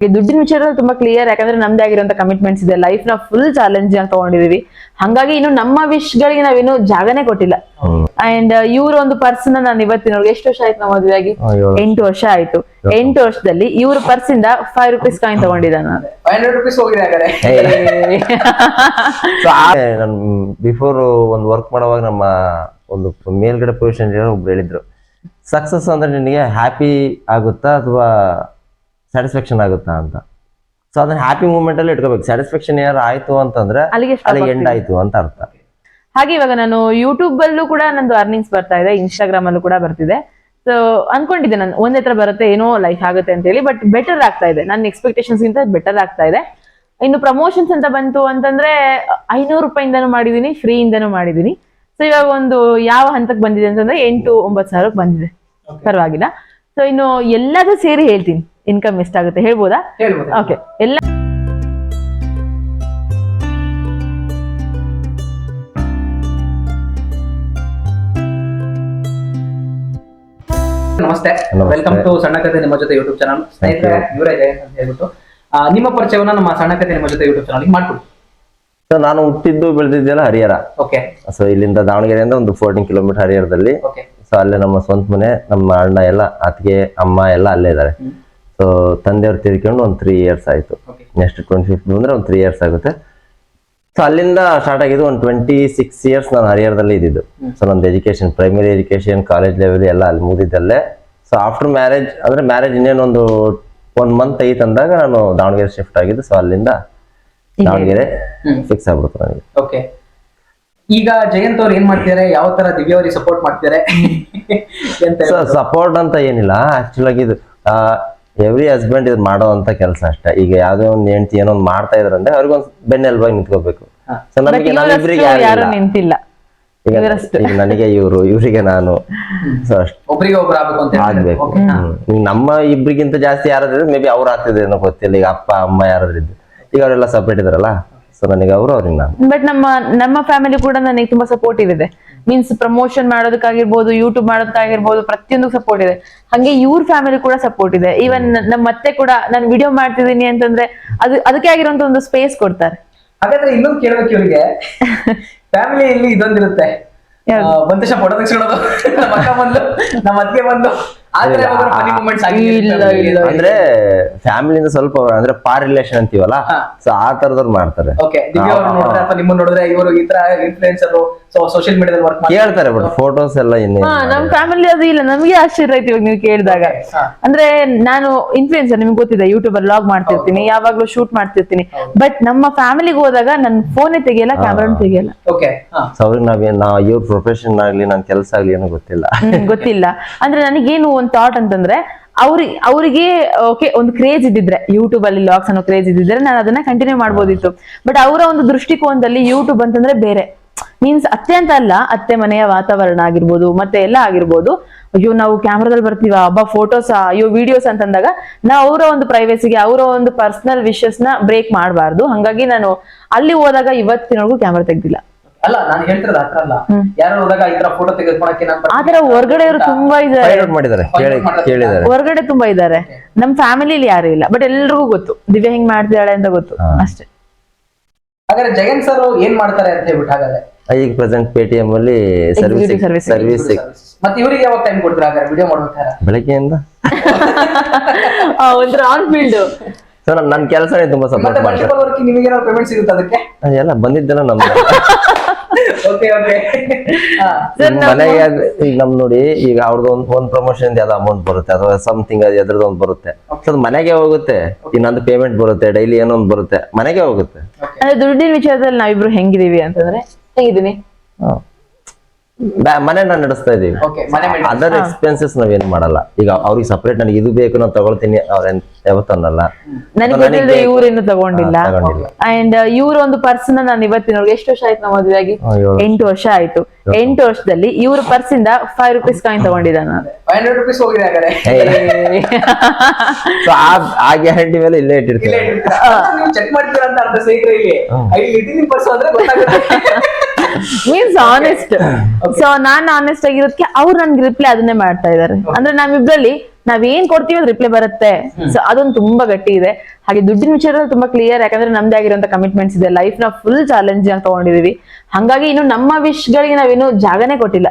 ಈ ದುಡ್ಡಿನ ವಿಚಾರದಲ್ಲಿ ತುಂಬಾ ಕ್ಲಿಯರ್ ಯಾಕಂದ್ರೆ ನಮ್ದೇ ಆಗಿರುವಂತ ಕಮಿಟ್ಮೆಂಟ್ಸ್ ಇದೆ. ಲೈಫ್ನ ಫುಲ್ ಚಾಲೆಂಜ್ ಆಗಿ ತಗೊಂಡಿದೀವಿ. ಹಂಗಾಗಿ ಇನ್ನು ನಮ್ಮ ವಿಶ್ ಗಳಿಗೆ ನಾವೇನು ಜಾಗನೇ ಕೊಟ್ಟಿಲ್ಲ. ಅಂಡ್ ಇವ್ರ ಒಂದು ಪರ್ಸನ್ ನಾನು ಇವತ್ತಿನವ್ರಿಗೆ ಎಷ್ಟು ವರ್ಷ ಆಯ್ತು ನಾವು ಮದುವೆ ಆಗಿ? ಆ, ಎಂಟು ವರ್ಷ ಆಯ್ತು. ಎಂಟು ವರ್ಷದಲ್ಲಿ ಇವ್ರ ಪರ್ಸ್ ಇಂದ ಫೈವ್ ರುಪೀಸ್ ಕಾಯಿನ್ ತಗೊಂಡಿದ್ದ ನಾನು. ಬಿಫೋರ್ ಒಂದು ವರ್ಕ್ ಮಾಡುವಾಗ ನಮ್ಮ ಒಂದು ಮೇಲ್ಗಡೆ ಪೊಸಿಷನ್ ಒಬ್ರು ಹೇಳಿದ್ರು. ಸಕ್ಸಸ್ ಅಂದ್ರೆ ನಿನಗೆ ಹ್ಯಾಪಿ ಆಗುತ್ತಾ ಅಥವಾ ಸ್ಯಾಟಿಸ್ಫ್ಯಾಕ್ಷನ್ ಆಗುತ್ತಾ ಅಂತ. ಸೊ ಅದನ್ನ ಹ್ಯಾಪಿ ಮೂಮೆಂಟ್ ಅಲ್ಲಿ ಇಟ್ಕೋಬೇಕು. ಸ್ಯಾಟಿಸ್ಫ್ಯಾಕ್ಷನ್ ಏನಾರು ಆಯ್ತು ಅಂತಂದ್ರೆ ಅಲ್ಲಿಗೆ ಎಂಡ್ ಆಯ್ತು ಅಂತ ಅರ್ಥ. ಹಾಗೆ ಇವಾಗ ನಾನು ಯೂಟ್ಯೂಬ್ ಅಲ್ಲೂ ಕೂಡ ನಂದು ಅರ್ನಿಂಗ್ಸ್ ಬರ್ತಾ ಇದೆ ಇನ್ಸ್ಟಾಗ್ರಾಮ್ ಅಲ್ಲೂ ಕೂಡ ಬರ್ತಿದೆ. ಸೊ ಅನ್ಕೊಂಡಿದ್ದೆ ನಾನು ಒಂದೇ ತರ ಬರುತ್ತೆ ಏನೋ ಲೈಫ್ ಆಗುತ್ತೆ ಅಂತ ಹೇಳಿ ಬಟ್ ಬೆಟರ್ ಆಗ್ತಾ ಇದೆ. ನನ್ನ ಎಕ್ಸ್ಪೆಕ್ಟೇಷನ್ಸ್ ಗಿಂತ ಬೆಟರ್ ಆಗ್ತಾ ಇದೆ. ಇನ್ನು ಪ್ರಮೋಷನ್ಸ್ ಅಂತ ಬಂತು ಅಂತಂದ್ರೆ ಐನೂರು ರೂಪಾಯಿಂದನು ಮಾಡಿದೀನಿ ಫ್ರೀ ಇಂದನು ಮಾಡಿದೀನಿ. ಸೊ ಇವಾಗ ಒಂದು ಯಾವ ಹಂತಕ್ಕೆ ಬಂದಿದೆ ಅಂತಂದ್ರೆ ಎಂಟು ಒಂಬತ್ತು ಸಾವಿರಕ್ಕೆ ಬಂದಿದೆ. ಪರವಾಗಿಲ್ಲ. ಸೊ ಇನ್ನು ಎಲ್ಲದೂ ಸೇರಿ ಹೇಳ್ತೀನಿ. ಇನ್ಕಮ್ ಎಷ್ಟಾಗುತ್ತೆ ಹೇಳ್ಬೋದಾ? ಹೇಳ್ಬೋದು. ಓಕೆ ಎಲ್ಲ ನಮಸ್ತೆ. ವೆಲ್ಕಮ್ ಟು ಸಣ್ಣ ಕಥೆ ನಿಮ್ಮ ಜೊತೆ ಯೂಟ್ಯೂಬ್ ಚಾನಲ್ ಸ್ನೇಹಿತರೆ ಇವರೇ ಜಯಂತ್ ಅಂತ ಹೇಳ್ಬಿಟ್ಟು ಆ, ನಿಮ್ಮ ಪರಿಚಯವನ್ನ ನಮ್ಮ ಸಣ್ಣ ಕಥೆ ನಿಮ್ಮ ಜೊತೆ ಯೂಟ್ಯೂಬ್ ಚಾನಲ್ ಮಾಡ್ಕೊಡಿ. ಸೊ ನಾನು ಹುಟ್ಟಿದ್ದು ಬೆಳೆದಿದ್ದೆಲ್ಲ ಹರಿಹರ. ಓಕೆ ಸೊ ಇಲ್ಲಿಂದ ದಾವಣಗೆರೆಯಿಂದ ಒಂದು ಫೋರ್ಟೀನ್ ಕಿಲೋಮೀಟರ್ ಹರಿಹರದಲ್ಲಿ. ಓಕೆ ಸೊ ಅಲ್ಲೇ ನಮ್ಮ ಸ್ವಂತ ಮನೆ ನಮ್ಮ ಅಣ್ಣ ಎಲ್ಲ ಅತ್ತಿಗೆ ಅಮ್ಮ ಎಲ್ಲ ಅಲ್ಲೇ ಇದ್ದಾರೆ. ಸೊ ತಂದೆಯವ್ರು ತೀರ್ಕೊಂಡು ಒಂದು ತ್ರೀ ಇಯರ್ಸ್ ಆಯ್ತು. ನೆಕ್ಸ್ಟ್ ಟ್ವೆಂಟಿ ಫಿಫ್ತ್ ಬಂದ್ರೆ ಒಂದು ತ್ರೀ ಇಯರ್ಸ್ ಆಗುತ್ತೆ. ಸೊ ಅಲ್ಲಿಂದ ಸ್ಟಾರ್ಟ್ ಆಗಿದ್ದು ಒಂದು ಟ್ವೆಂಟಿ ಸಿಕ್ಸ್ ಇಯರ್ಸ್ ನಾನು ಹರಿಹರದಲ್ಲಿ ಇದ್ದಿದ್ದು. ಸೊ ನಂದು education primary education college level ಎಲ್ಲ ಅಲ್ಲಿ ಮುಗಿದಿದ್ದಲ್ಲೇ. ಸೊ ಆಫ್ಟರ್ ಮ್ಯಾರೇಜ್ ಅಂದ್ರೆ ಮ್ಯಾರೇಜ್ ಇನ್ನೇನೊಂದು ಒನ್ ಮಂತ್ ಐತ್ ಅಂದಾಗ ನಾನು ದಾವಣಗೆರೆ ಶಿಫ್ಟ್ ಆಗಿದ್ದು. ಸೊ ಅಲ್ಲಿಂದ ದಾವಣಗೆರೆ ಫಿಕ್ಸ್ ಆಗ್ಬಿಡ್ತು ನನಗೆ. ಓಕೆ ಈಗ ಜಯಂತ್ ಅವ್ರು ಏನ್ ಮಾಡ್ತಿದ್ದಾರೆ ಯಾವ ತರ ದಿವ್ಯ ಅವ್ರಿಗೆ ಸಪೋರ್ಟ್ ಮಾಡ್ತಿದ್ದಾರೆ ಸಪೋರ್ಟ್ ಅಂತ ಏನಿಲ್ಲ. ಆಕ್ಚುಲ್ ಆಗಿ ಇದು ಎವ್ರಿ ಹಸ್ಬೆಂಡ್ ಇದು ಮಾಡೋ ಅಂತ ಕೆಲಸ ಅಷ್ಟೇ. ಈಗ ಯಾವ್ದೋ ಒಂದು ಹೆಂಡತಿ ಏನೋ ಒಂದು ಮಾಡ್ತಾ ಇದ್ರಂದ್ರೆ ಅವ್ರಿಗೊಂದು ಬೆನ್ನೆಲುಬಾಗಿ ನಿಂತ್ಕೋಬೇಕು. ಸೊ ನಮಗೆ ಯಾರು ನಿಂತಿಲ್ಲ. ಈಗ ನನಗೆ ಇವರು ಇವರಿಗೆ ನಾನು. ಸೊ ಅಷ್ಟು. ಒಬ್ರಿಗೆ ಒಬ್ರು ಆಗ್ಬೇಕು ನಮ್ಮ ಇಬ್ರಿಗಿಂತ ಜಾಸ್ತಿ ಯಾರಾದ್ರೂ ಮೇ ಬಿ ಅವ್ರು ಆಗ್ತಿದೆ ಏನೋ ಗೊತ್ತಿಲ್ಲ. ಈಗ ಅಪ್ಪ ಅಮ್ಮ ಯಾರಾದ್ರೂ ಇದ್ದು ಈಗ ಅವರೆಲ್ಲ ಸಪ್ರೇಟ್ ಇದಾರಲ್ಲ. ಸೊ ನನಗೆ ಅವರು ಅವ್ರಿಗೆ ನಾನು. ಬಟ್ ನಮ್ಮ ನಮ್ಮ ಫ್ಯಾಮಿಲಿ ಕೂಡ ನನಗೆ ತುಂಬಾ ಸಪೋರ್ಟಿವ್ ಇದೆ. ಮೀನ್ಸ್ ಪ್ರಮೋಷನ್ ಮಾಡೋದಕ್ಕಾಗಿರ್ಬೋದು ಯೂಟ್ಯೂಬ್ ಮಾಡೋದಕ್ಕಾಗಿರ್ಬೋದು ಪ್ರತಿಯೊಂದು ಸಪೋರ್ಟ್ ಇದೆ. ಹಂಗೆ ಇವ್ರ ಫ್ಯಾಮಿಲಿ ಕೂಡ ಸಪೋರ್ಟ್ ಇದೆ. ಈವನ್ ನಮ್ಮ ಮತ್ತೆ ಕೂಡ ನಾನು ವಿಡಿಯೋ ಮಾಡ್ತಿದ್ದೀನಿ ಅಂತಂದ್ರೆ ಅದು ಅದಕ್ಕೆ ಆಗಿರುವಂತ ಒಂದು ಸ್ಪೇಸ್ ಕೊಡ್ತಾರೆ. ಹಾಗಾದ್ರೆ ಇನ್ನೊಂದು ಕೇಳಬೇಕು ಇವರಿಗೆ. ಫ್ಯಾಮಿಲಿಯಲ್ಲಿ ಇದೊಂದಿರುತ್ತೆ. ಒಂದ್ ತಕ್ಷಣ ನಮ್ಮ ಅಕ್ಕ ಬಂದು ನಮ್ಮ ಅತ್ತಿಗೆ ಬಂದು. ಅಂದ್ರೆ ಫ್ಯಾಮಿಲಿಯಿಂದ ಸ್ವಲ್ಪ ಅಂದ್ರೆ ಪಾರ್ ರಿಲೇಷನ್ ಅಂತೀವಲ್ಲ. ಸೊ ಆ ತರದವ್ರು ಮಾಡ್ತಾರೆ. ಓಕೆ ದಿವ್ಯ ಅವ್ರು ನೋಡಿದ್ರೆ ನೋಡಿದ್ರೆ ಇವರು ಈ ತರ ಇನ್ಫ್ಲೂಯೆನ್ಸರ್ ಸೊ ಸೋಷಿಯಲ್ ಮೀಡಿಯಾದಲ್ಲಿ ವರ್ಕ್ ಕೇಳ್ತಾರೆ ಬಟ್ ಫೋಟೋಸ್ ಎಲ್ಲ ನಮ್ ಫ್ಯಾಮಿಲಿ ಅದು ಇಲ್ಲ ನಮ್ಗೆ ಆಶ್ಚರ್ಯ ಆಯ್ತು ಇವಾಗ ನೀವು ಕೇಳಿದಾಗ. ಅಂದ್ರೆ ನಾನು ಇನ್ಫ್ಲೂಯೆನ್ಸರ್ ನಿಮ್ಗೆ ಗೊತ್ತಿದೆ ಯೂಟ್ಯೂಬ್ ಅಲ್ಲಿ ಲಾಗ್ ಮಾಡ್ತಿರ್ತೀನಿ ಯಾವಾಗ್ಲೂ ಶೂಟ್ ಮಾಡ್ತಿರ್ತೀನಿ. ಬಟ್ ನಮ್ಮ ಫ್ಯಾಮಿಲಿಗೆ ಹೋದಾಗ ನನ್ ಫೋನೇ ತೆಗಿಯಲ್ಲ ಕ್ಯಾಮ್ರಾ ತೆಗಿಯಲ್ಲ. ಸೊ ಅವ್ರಿಗೆ ನಾವ್ ನಾ ಇವ್ರ ಪ್ರೊಫೆಷನ್ ಆಗ್ಲಿ ನನ್ ಕೆಲಸ ಆಗ್ಲಿ ಏನೋ ಗೊತ್ತಿಲ್ಲ. ಗೊತ್ತಿಲ್ಲ. ಅಂದ್ರೆ ನನಗೇನು ಒಂದು ಥಾಟ್ ಅಂತಂದ್ರೆ ಅವ್ರಿಗೆ ಅವರಿಗೆ ಓಕೆ ಒಂದು ಕ್ರೇಜ್ ಇದ್ದಿದ್ರೆ ಯೂಟ್ಯೂಬ್ ಅಲ್ಲಿ ಲಾಗ್ಸ್ ಅನ್ನೋ ಕ್ರೇಜ್ ಇದ್ದಿದ್ರೆ ನಾನು ಅದನ್ನ ಕಂಟಿನ್ಯೂ ಮಾಡ್ಬೋದಿತ್ತು. ಬಟ್ ಅವರ ಒಂದು ದೃಷ್ಟಿಕೋನದಲ್ಲಿ ಯೂಟ್ಯೂಬ್ ಅಂತಂದ್ರೆ ಬೇರೆ. ಮೀನ್ಸ್ ಅತ್ತೆ ಅಂತ ಅಲ್ಲ, ಅತ್ತೆ ಮನೆಯ ವಾತಾವರಣ ಆಗಿರ್ಬೋದು, ಮತ್ತೆ ಎಲ್ಲ ಆಗಿರ್ಬೋದು. ಅಯ್ಯೋ, ನಾವು ಕ್ಯಾಮ್ರಾದಲ್ಲಿ ಬರ್ತೀವ, ಹಬ್ಬ ಫೋಟೋಸ್ ಅಯ್ಯೋ ವಿಡಿಯೋಸ್ ಅಂತಂದಾಗ ನಾವು ಅವರ ಒಂದು ಪ್ರೈವೇಸಿಗೆ ಅವರ ಒಂದು ಪರ್ಸನಲ್ ವಿಷಸ್ನ ಬ್ರೇಕ್ ಮಾಡಬಾರ್ದು. ಹಂಗಾಗಿ ನಾನು ಅಲ್ಲಿ ಹೋದಾಗ ಇವತ್ತಿನವರೆಗೂ ಕ್ಯಾಮ್ರಾ ತೆಗ್ದಿಲ್ಲ. ಅಲ್ಲ ನಾನು ಹೇಳ್ತಿರೋದು ಆತರ ಅಲ್ಲ. ಯಾರು ಹೋದಾಗ ಈ ತರ ಫೋಟೋ ತೆಗೆದುಕೊಳಕ್ಕೆ ನಾನು ಹೊರಗಡೆ ಹೊರಗಡೆಯವರು ತುಂಬಾ ಇದ್ದಾರೆ ಮಾಡಿದ್ದಾರೆ ಕೇಳಿದ್ದಾರೆ. ಹೊರಗಡೆ ತುಂಬಾ ಇದ್ದಾರೆ ನಮ್ ಫ್ಯಾಮಿಲಿಲಿ ಯಾರು ಇಲ್ಲ ಬಟ್ ಎಲ್ರಿಗೂ ಗೊತ್ತು. ದಿವ್ಯಾ ಹೆಂಗ್ ಮಾಡ್ತಿದ್ದಾಳೆ ಅಂತ ಗೊತ್ತು. ಅಷ್ಟೇ. ಹಾಗಾದ್ರೆ ಜಯಂತ್ ಸರ್ ಏನ್ ಮಾಡ್ತಾರೆ ಅಂತ ಹೇಳ್ಬಿಟ್ಟು ಹಾಗಾದ್ರೆ? ಈಗ ಪ್ರೆಸೆಂಟ್ ಪೇಟಿಎಂ ಅಲ್ಲಿ ಸರ್ವಿಸ್ ಸರ್ವಿಸ್ ಮತ್ತೆ ಇವರಿಗೆ ಯಾವಾಗ ಟೈಮ್ ಕೊಡ್ತಾರೆ ಹಾಗಾದ್ರೆ? ವಿಡಿಯೋ ಮಾಡ್ಬೇಕಾರೆ ಬೆಳಗ್ಗೆಯಿಂದ? ಒಂಥರ ಆನ್ ಫೀಲ್ಡ್ ಸೊ ನನ್ನ ನನ್ನ ಕೆಲಸನೇ ತುಂಬಾ ಸಪೋರ್ಟ್ ಮಾಡ್ತಾರೆ. ವರ್ಕ್ ನಿಮಗೆ ಪೇಮೆಂಟ್ ಸಿಗುತ್ತೆ ಅದಕ್ಕೆ? ಎಲ್ಲ ಬಂದಿದ್ದೆಲ್ಲ ನಮ್ದು. ಈಗ ಮನೆಗೆ ಈಗ ನಮ್ ನೋಡಿ ಈಗ ಅವ್ರದ್ದು ಒಂದ್ ಒಂದ್ ಪ್ರಮೋಷನ್ ಯಾವ್ದು ಅಮೌಂಟ್ ಬರುತ್ತೆ. ಅಥವಾ ಸಮಥಿಂಗ್ ಅದು ಎದ್ರದ್ದು ಒಂದು ಬರುತ್ತೆ. ಸೊ ಮನೆಗೆ ಹೋಗುತ್ತೆ. ಇನ್ನೊಂದು ಪೇಮೆಂಟ್ ಬರುತ್ತೆ ಡೈಲಿ ಏನೋ ಒಂದು ಬರುತ್ತೆ. ಮನೆಗೆ ಹೋಗುತ್ತೆ. ಅಂದ್ರೆ ದುಡ್ಡಿನ ವಿಚಾರದಲ್ಲಿ ನಾವಿಬ್ರು ಹೆಂಗಿದೀವಿ ಅಂತಂದ್ರೆ ಹೆಂಗಿದೀನಿ ಹ. ಬ್ಯಾ- ಮನೆ ನಾನು ನಡೆಸ್ತಾ ಇದೀವಿ. ಓಕೆ ಮನೆ ಮೇಲೆ. ಅದರ್ ಎಕ್ಸ್ಪೆನ್ಸಸ್ ನಾವೇನು ಮಾಡಲ್ಲ. ಈಗ ಅವ್ರಿಗೆ ಸಪರೇಟ್ ನನಗೆ ಇದು ಬೇಕು ನಾನು ತಗೊಳ್ತೀನಿ ಅವ್ರೇನ್ ಯಾವತ್ತನ್ನಲ್ಲ ನನಗೆ ಇವ್ರೇನು ತಗೊಂಡಿಲ್ಲ. ಅಂಡ್ ಇವ್ರ ಒಂದು ಪರ್ಸನ್ ನಾನು ಇವತ್ತಿನವ್ರಿಗೆ ಎಷ್ಟು ವರ್ಷ ಆಯ್ತು ನಾವು ಮದುವೆ ಆಗಿ. ಎಂಟು ವರ್ಷ ಆಯ್ತು. ಎಂಟು ವರ್ಷದಲ್ಲಿ ಇವ್ರ ಪರ್ಸ್ ಇಂದ ಫೈವ್ ರುಪೀಸ್ ಕಾಯಿನ್ ತಗೊಂಡಿದ್ದ ನಾನು. ಆ ಆ ಗ್ಯಾರಂಟಿ ಮೇಲೆ ಇಲ್ಲೇ ಇಲ್ಲೇ ಇಟ್ಟಿರ್ತೀನಿ ನೀವು ಮೀನ್ಸ್ ಆನೆಸ್ಟ್ ಸೊ ನಾನ್ ಆನೆಸ್ಟ್ ಆಗಿರೋದಕ್ಕೆ ಅವ್ರು ನನ್ಗೆ ರಿಪ್ಲೈ ಅದನ್ನೇ ಮಾಡ್ತಾ ಇದಾರೆ. ಅಂದ್ರೆ ನಮ್ಮಿಬ್ರಲ್ಲಿ ಏನ್ ಕೊಡ್ತೀವಿ ಅದು ರಿಪ್ಲೈ ಬರುತ್ತೆ. ಸೊ ಅದೊಂದು ತುಂಬಾ ಗಟ್ಟಿ ಇದೆ. ಹಾಗೆ ದುಡ್ಡಿನ ವಿಚಾರದಲ್ಲಿ ತುಂಬಾ ಕ್ಲಿಯರ್ ಯಾಕಂದ್ರೆ ನಮ್ದೇ ಆಗಿರುವಂತ ಕಮಿಟ್ಮೆಂಟ್ಸ್ ಇದೆ. ಲೈಫ್ನ ಫುಲ್ ಚಾಲೆಂಜ್ ಆಗಿ ತಗೊಂಡಿದೀವಿ. ಹಂಗಾಗಿ ಇನ್ನು ನಮ್ಮ ವಿಶ್ ಗಳಿಗೆ ನಾವೇನು ಜಾಗನೇ ಕೊಟ್ಟಿಲ್ಲ.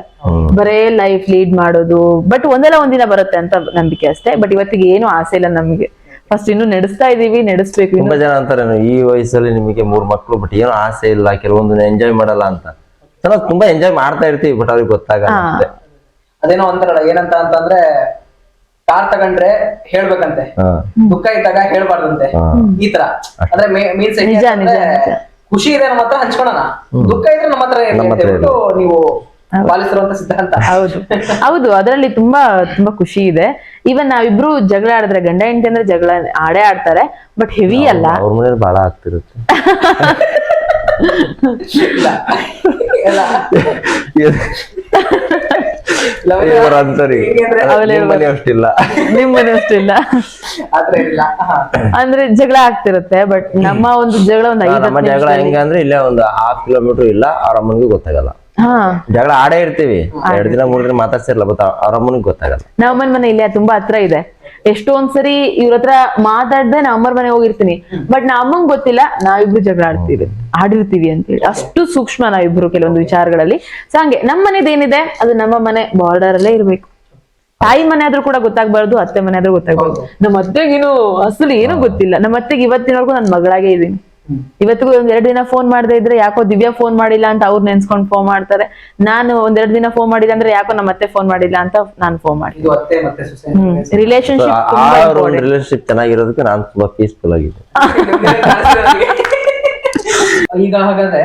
ಬರೇ ಲೈಫ್ ಲೀಡ್ ಮಾಡೋದು. ಬಟ್ ಒಂದಲ್ಲ ಒಂದಿನ ಬರುತ್ತೆ ಅಂತ ನಂಬಿಕೆ ಅಷ್ಟೇ. ಬಟ್ ಇವತ್ತಿಗೆ ಏನು ಆಸೆ ಇಲ್ಲ ನಮಗೆ. ಫಸ್ಟ್ ಇನ್ನು ನಡೆಸ್ತಾ ಇದೀವಿ ನಡೆಸ್ಬೇಕು ಇನ್ನು. ತುಂಬಾ ಜನ ಅಂತಾರೆ ಈ ವಯಸ್ಸಲ್ಲಿ ನಿಮಗೆ ಮೂರ್ ಮಕ್ಳು ಬಟ್ ಏನೋ ಆಸೆ ಇಲ್ಲ ಕೆಲವೊಂದು ಎಂಜಾಯ್ ಮಾಡಲ್ಲ ಅಂತ. ಸೊ ನಾವು ತುಂಬಾ ಎಂಜಾಯ್ ಮಾಡ್ತಾ ಇರ್ತೀವಿ ಬಟ್ ಅವ್ರಿಗೆ ಗೊತ್ತಾಗಲ್ಲ ಅದೇನೋ ಅಂತಾರಲ್ಲ ಏನಂತ ಅಂತಂದ್ರೆ ಕಾರ್ ತಗೊಂಡ್ರೆ ಹೇಳ್ಬೇಕಂತೆ. ದುಃಖ ಇದ್ದಾಗ ಹೇಳ್ಬಾರ್ದಂತೆ. ಈ ತರ. ಅಂದ್ರೆ ಮೀನ್ಸ್. ಖುಷಿ ಇದೆ ನಮ್ಮ ಹತ್ರ ಹಂಚ್ಕೊಳ್ಳೋಣ. ದುಃಖ ಇದ್ರೆ ನಮ್ಮ ಹತ್ರ ನೀವು ಪಾಲಿಸಿರುವಂತ ಸಿದ್ಧಾಂತ. ಹೌದು. ಹೌದು ಅದರಲ್ಲಿ ತುಂಬಾ ತುಂಬಾ ಖುಷಿ ಇದೆ. ಈವನ್ ನಾವಿಬ್ರು ಜಗಳ ಆಡಿದ್ರೆ ಗಂಡ ಹೆಂಡತಿ ಅಂದ್ರೆ ಜಗಳ ಆಡೇ ಆಡ್ತಾರೆ ಬಟ್ ಹೆವಿ ಅಲ್ಲ. ಅವ್ರ ಮನೇಲಿ ಬಾಳ ಆಗ್ತಿರುತ್ತೆ. ಅಷ್ಟಿಲ್ಲ. ಅಂದ್ರೆ ಜಗಳ ಆಗ್ತಿರುತ್ತೆ ಬಟ್ ನಮ್ಮ ಒಂದು ಜಗಳ ಒಂದು ಐದು ನಮ್ಮ ಜಗಳ ಹೆಂಗಂದ್ರೆ ಇಲ್ಲೇ ಒಂದು ಹಾಫ್ ಕಿಲೋಮೀಟರ್ ಇಲ್ಲ ಅವ್ರ ಅಮ್ಮನಿಗೂ ಗೊತ್ತಾಗಲ್ಲ. ಜಗಳ ಆಡೇ ಇರ್ತೀವಿ. ಎರಡ್ ದಿನ ಮೂರ್ ದಿನ ಮಾತಾಡ್ಸಿರ್ಲ ಬಟ್ ಅವ್ರ ಅಮ್ಮನಿಗೆ ಗೊತ್ತಾಗಲ್ಲ. ನಮ್ಮ ಅಮ್ಮನ ಮನೆ ಇಲ್ಲೇ ತುಂಬಾ ಹತ್ರ ಇದೆ. ಎಷ್ಟೊಂದ್ಸರಿ ಇವ್ರ ಹತ್ರ ಮಾತಾಡ್ದೆ ನಾ ಅಮ್ಮರ ಮನೆ ಹೋಗಿರ್ತೀನಿ. ಬಟ್ ನಾ ಅಮ್ಮಂಗ್ ಗೊತ್ತಿಲ್ಲ ನಾವಿಬ್ರು ಜಗಳ ಆಡ್ತೀವಿ. ಆಡಿರ್ತೀವಿ ಅಂತ ಹೇಳಿ ಅಷ್ಟು ಸೂಕ್ಷ್ಮ ನಾವಿಬ್ರು ಕೆಲವೊಂದು ವಿಚಾರಗಳಲ್ಲಿ. ಸೊ ಹಂಗೆ ನಮ್ಮ ಮನೇದು ಏನಿದೆ? ಅದು ನಮ್ಮ ಮನೆ ಬಾರ್ಡರ್ ಅಲ್ಲೇ ಇರ್ಬೇಕು. ತಾಯಿ ಮನೆ ಆದ್ರೂ ಕೂಡ ಗೊತ್ತಾಗ್ಬಾರ್ದು ಅತ್ತೆ ಮನೆ ಆದ್ರೂ ಗೊತ್ತಾಗ್ಬಾರ್ದು. ನಮ್ಮ ಅತ್ತೆಗೇನು ಅಸಲು ಏನೂ ಗೊತ್ತಿಲ್ಲ. ನಮ್ಮ ಅತ್ತೆಗೆ ಇವತ್ತಿನವರೆಗೂ ನನ್ನ ಮಗಳಾಗೇ ಇದೀನಿ ಇವತ್ತಿಗೂ ಒಂದ್ ಎರಡು ದಿನ ಫೋನ್ ಮಾಡದೇ ಇದ್ರೆ ಯಾಕೋ ದಿವ್ಯಾ ಫೋನ್ ಮಾಡಿಲ್ಲ ಅಂತ ಅವ್ರು ನೆನ್ಸ್ಕೊಂಡ್ ಫೋನ್ ಮಾಡ್ತಾರೆ. ನಾನು ಒಂದೆರಡು ದಿನ ಫೋನ್ ಮಾಡಿಲ್ಲ ಅಂದ್ರೆ ಯಾಕೋ ನಮ್ಮ ಅತ್ತೆ ಫೋನ್ ಮಾಡಿಲ್ಲ ಅಂತ ನಾನು ಫೋನ್ ಮತ್ತೆ ಹ್ಮ್ ರಿಲೇಶನ್ಶಿಪ್ ಆ ರಿಲೇಶನ್ಶಿಪ್ ಚೆನ್ನಾಗಿರೋದಕ್ಕೆ ನಾನು ತುಂಬಾ ಪೀಸ್ಫುಲ್ ಆಗಿದ್ದೆ ಈಗ ಹಾಗಾದ್ರೆ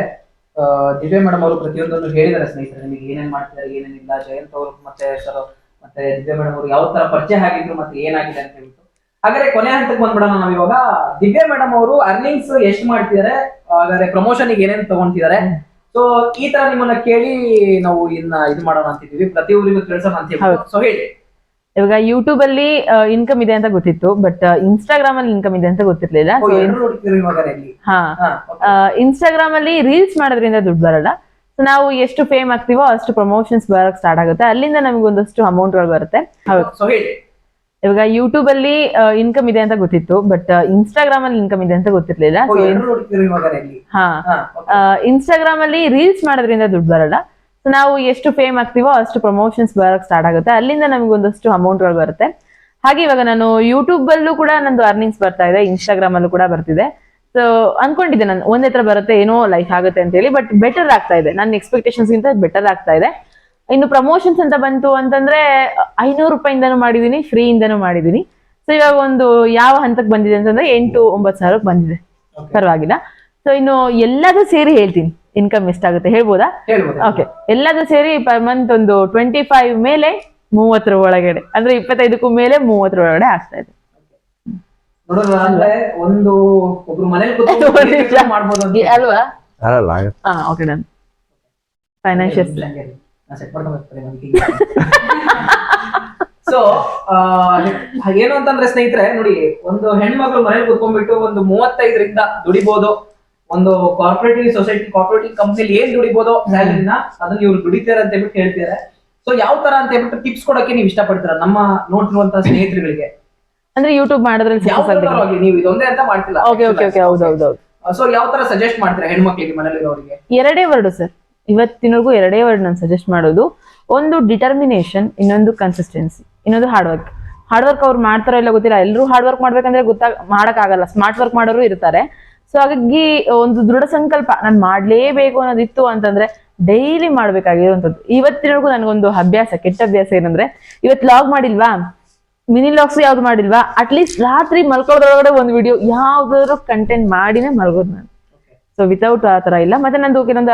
ಆ, ದಿವ್ಯ ಮೇಡಮ್ ಅವರು ಪ್ರತಿಯೊಂದನ್ನು ಹೇಳಿದಾರೆ ಸ್ನೇಹಿತರೆ ನಿಮಗೆ ಏನೇನ್ ಮಾಡ್ತಿದ್ದಾರೆ ಏನೇನಿಲ್ಲ ಜಯಂತ್ ಅವರು ಮತ್ತೆ ಸರ್ ಮತ್ತೆ ದಿವ್ಯಾ ಮೇಡಮ್ ಅವರು ಯಾವ ತರ ಪರಿಚಯ ಆಗಿದ್ರು ಮತ್ತೆ ಏನಾಗಿದೆ ಅಂತ ಹೇಳ್ಬಿಟ್ಟು. ಹಾಗಾದ್ರೆ ಕೊನೆ ಹಂತಕ್ಕೆ ಬಂದ್ಬಿಡೋಣ ನಾವು ಇವಾಗ. ದಿವ್ಯ ಮೇಡಮ್ ಅವರು ಅರ್ನಿಂಗ್ಸ್ ಎಷ್ಟು ಮಾಡ್ತಿದ್ದಾರೆ ಹಾಗಾದ್ರೆ ಪ್ರಮೋಷನ್ ಏನೇನ್ ತಗೊಂತಿದ್ದಾರೆ ಸೊ ಈ ತರ ನಿಮ್ಮನ್ನ ಕೇಳಿ ನಾವು ಇನ್ನ ಇದು ಮಾಡೋಣ ಅಂತಿದ್ದೀವಿ ಪ್ರತಿ ಊರಿಗೂ ತಿಳಿಸೋಣ ಅಂತ ಹೇಳಿ ಸೊ ಹೇಳಿ. ಇವಾಗ ಯೂಟ್ಯೂಬ್ ಅಲ್ಲಿ ಇನ್ಕಮ್ ಇದೆ ಅಂತ ಗೊತ್ತಿತ್ತು ಬಟ್ ಇನ್ಸ್ಟಾಗ್ರಾಮ್ ಅಲ್ಲಿ ಇನ್ಕಮ್ ಇದೆ ಅಂತ ಗೊತ್ತಿರ್ಲಿಲ್ಲ. ಹಾ. ಇನ್ಸ್ಟಾಗ್ರಾಮ್ ಅಲ್ಲಿ ರೀಲ್ಸ್ ಮಾಡೋದ್ರಿಂದ ದುಡ್ಡು ಬರಲ್ಲ. ಸೊ ನಾವು ಎಷ್ಟು ಫೇಮ್ ಆಗ್ತೀವೋ ಅಷ್ಟು ಪ್ರಮೋಷನ್ಸ್ ಬರಕ್ ಸ್ಟಾರ್ಟ್ ಆಗುತ್ತೆ. ಅಲ್ಲಿಂದ ನಮ್ಗೆ ಒಂದಷ್ಟು ಅಮೌಂಟ್ಗಳು ಬರುತ್ತೆ. ಹೌದು. ಸೊ ಹೇಳಿ. ಇವಾಗ ಯೂಟ್ಯೂಬ್ ಅಲ್ಲಿ ಇನ್ಕಮ್ ಇದೆ ಅಂತ ಗೊತ್ತಿತ್ತು ಬಟ್ ಇನ್ಸ್ಟಾಗ್ರಾಮ್ ಅಲ್ಲಿ ಇನ್ಕಮ್ ಇದೆ ಅಂತ ಗೊತ್ತಿರ್ಲಿಲ್ಲ. ಹಾ. ಇನ್ಸ್ಟಾಗ್ರಾಮ್ ಅಲ್ಲಿ ರೀಲ್ಸ್ ಮಾಡೋದ್ರಿಂದ ದುಡ್ಡು ಬರಲ್ಲ. ಸೊ ನಾವು ಎಷ್ಟು ಫೇಮ್ ಆಗ್ತೀವೋ ಅಷ್ಟು ಪ್ರಮೋಷನ್ಸ್ ಬರಕ್ ಸ್ಟಾರ್ಟ್ ಆಗುತ್ತೆ. ಅಲ್ಲಿಂದ ನಮ್ಗೆ ಒಂದಷ್ಟು ಅಮೌಂಟ್ಗಳು ಬರುತ್ತೆ. ಹಾಗೆ ಇವಾಗ ನಾನು ಯೂಟ್ಯೂಬ್ ಅಲ್ಲೂ ಕೂಡ ನಂದು ಅರ್ನಿಂಗ್ಸ್ ಬರ್ತಾ ಇದೆ ಇನ್ಸ್ಟಾಗ್ರಾಮ್ ಅಲ್ಲೂ ಕೂಡ ಬರ್ತಿದೆ. ಸೊ ಅನ್ಕೊಂಡಿದ್ದೆ ನಾನು ಒಂದೇ ತರ ಬರುತ್ತೆ ಏನೋ ಲೈಫ್ ಆಗುತ್ತೆ ಅಂತ ಹೇಳಿ ಬಟ್ ಬೆಟರ್ ಆಗ್ತಾ ಇದೆ. ನನ್ನ ಎಕ್ಸ್ಪೆಕ್ಟೇಷನ್ಸ್ ಗಿಂತ ಬೆಟರ್ ಆಗ್ತಾ ಇದೆ. ಇನ್ನು ಪ್ರಮೋಷನ್ಸ್ ಅಂತ ಬಂತು ಅಂತಂದ್ರೆ ಐನೂರು ರೂಪಾಯಿಂದನೂ ಮಾಡಿದೀನಿ ಫ್ರೀಯಿಂದನೂ ಮಾಡಿದೀನಿ. ಸೊ ಇವಾಗ ಒಂದು ಯಾವ ಹಂತಕ್ಕೆ ಬಂದಿದೆ ಅಂತಂದ್ರೆ ಎಂಟು ಒಂಬತ್ತು ಸಾವಿರಕ್ಕೆ ಬಂದಿದೆ. ಪರವಾಗಿಲ್ಲ. ಸೊ ಇನ್ನು ಎಲ್ಲದೂ ಸೇರಿ ಹೇಳ್ತೀನಿ. ಇನ್ಕಮ್ ಎಷ್ಟಾಗುತ್ತೆ ಹೇಳ್ಬೋದಾ? ಓಕೆ ಎಲ್ಲದೂ ಸೇರಿ ಪರ್ ಮಂತ್ ಒಂದು ಟ್ವೆಂಟಿ ಫೈವ್ ಮೇಲೆ ಮೂವತ್ತರ ಒಳಗಡೆ. ಅಂದ್ರೆ ಇಪ್ಪತ್ತೈದಕ್ಕೂ ಮೇಲೆ ಮೂವತ್ತರ ಒಳಗಡೆ ಆಗ್ತಾ ಇದೆ. ನೋಡೋಣ ಅಂದ್ರೆ ಒಂದು ಒಬ್ರು ಮನೇಲಿ ಮಾಡ್ಬೋದು ಅಲ್ವಾ? ಅಲ್ಲ ಆಗತ್ತೆ ಹಾ ಓಕೆ ಡನ್ ಫೈನಾನ್ಷಿಯಲ್ ಸೊ ಏನು ಅಂತಂದ್ರೆ ಸ್ನೇಹಿತರೆ ನೋಡಿ ಒಂದು ಹೆಣ್ಮಕ್ಳು ಮನೇಲಿ ಕುತ್ಕೊಂಡ್ಬಿಟ್ಟು ಒಂದು ಮೂವತ್ತೈದರಿಂದ ದುಡಿಬಹುದು ಒಂದು ಕಾರ್ಪೊರೇಟಿವ್ ಸೊಸೈಟಿ ಕಾರ್ಪೊರೇಟಿವ್ ಕಂಪ್ನಿಲಿ ಏನ್ ದುಡಿಬಹುದು ಸ್ಯಾಲರಿನ ಅದನ್ನ ಇವ್ರು ದುಡಿತಾರೆ ಅಂತ ಹೇಳ್ಬಿಟ್ಟು ಹೇಳ್ತಿದ್ದಾರೆ ಸೊ ಯಾವ ತರ ಅಂತ ಹೇಳ್ಬಿಟ್ಟು ಟಿಪ್ಸ್ ಕೊಡಕ್ಕೆ ನೀವು ಇಷ್ಟಪಡ್ತೀರಾ ನಮ್ಮ ನೋಡ್ತಿರುವಂತ ಸ್ನೇಹಿತರುಗಳಿಗೆ ಅಂದ್ರೆ ಯೂಟ್ಯೂಬ್ ಮಾಡಿದ್ರೆ ನೀವು ಇದೊಂದೇ ಅಂತ ಮಾಡ್ತಿಲ್ಲ ಓಕೆ ಓಕೆ ಓಕೆ ಹೌದು ಹೌದು ಹೌದು ಸೊ ಯಾವ ತರ ಸಜೆಸ್ಟ್ ಮಾಡ್ತೀರಾ ಹೆಣ್ಮಕ್ಳಿಗೆ ಮನೇಲಿರೋರಿಗೆ? ಎರಡೇ ವರ್ಡ್ ಸರ್ ಇವತ್ತಿನವರೆಗೂ ಎರಡೇ ವರ್ಡ್ ನಾನು ಸಜೆಸ್ಟ್ ಮಾಡೋದು. ಒಂದು ಡಿಟರ್ಮಿನೇಷನ್ ಇನ್ನೊಂದು ಕನ್ಸಿಸ್ಟೆನ್ಸಿ ಇನ್ನೊಂದು ಹಾರ್ಡ್ ವರ್ಕ್ ಹಾರ್ಡ್ ವರ್ಕ್ ಅವ್ರು ಮಾಡ್ತಾರೋ ಇಲ್ಲ ಗೊತ್ತಿಲ್ಲ. ಎಲ್ಲರೂ ಹಾರ್ಡ್ ವರ್ಕ್ ಮಾಡ್ಬೇಕಂದ್ರೆ ಗೊತ್ತಾಗ, ಮಾಡೋಕ್ಕಾಗಲ್ಲ. ಸ್ಮಾರ್ಟ್ ವರ್ಕ್ ಮಾಡೋರು ಇರ್ತಾರೆ. ಸೊ ಹಾಗಾಗಿ ಒಂದು ದೃಢ ಸಂಕಲ್ಪ, ನಾನು ಮಾಡಲೇಬೇಕು ಅನ್ನೋದಿತ್ತು ಅಂತಂದ್ರೆ ಡೈಲಿ ಮಾಡ್ಬೇಕಾಗಿರುವಂಥದ್ದು. ಇವತ್ತಿನವರೆಗೂ ನನಗೊಂದು ಅಭ್ಯಾಸ, ಕೆಟ್ಟ ಅಭ್ಯಾಸ ಏನಂದ್ರೆ, ಇವತ್ತು ಲಾಗ್ ಮಾಡಿಲ್ವಾ? ಮಿನಿ ಲಾಗ್ಸ್ ಯಾವ್ದು ಮಾಡಿಲ್ವಾ? ಅಟ್ಲೀಸ್ಟ್ ರಾತ್ರಿ ಮಲ್ಕೊಳ್ಳೋದ್ರೊಳಗಡೆ ಒಂದು ವಿಡಿಯೋ ಯಾವ್ದಾದ್ರು ಕಂಟೆಂಟ್ ಮಾಡಿನೇ ಮಲ್ಗೋದು ನಾನು. ಸೊ ವಿತೌಟ್ ಆ ತರ ಇಲ್ಲ. ಮತ್ತೆ ನಂದು ಕೆಲವೊಂದು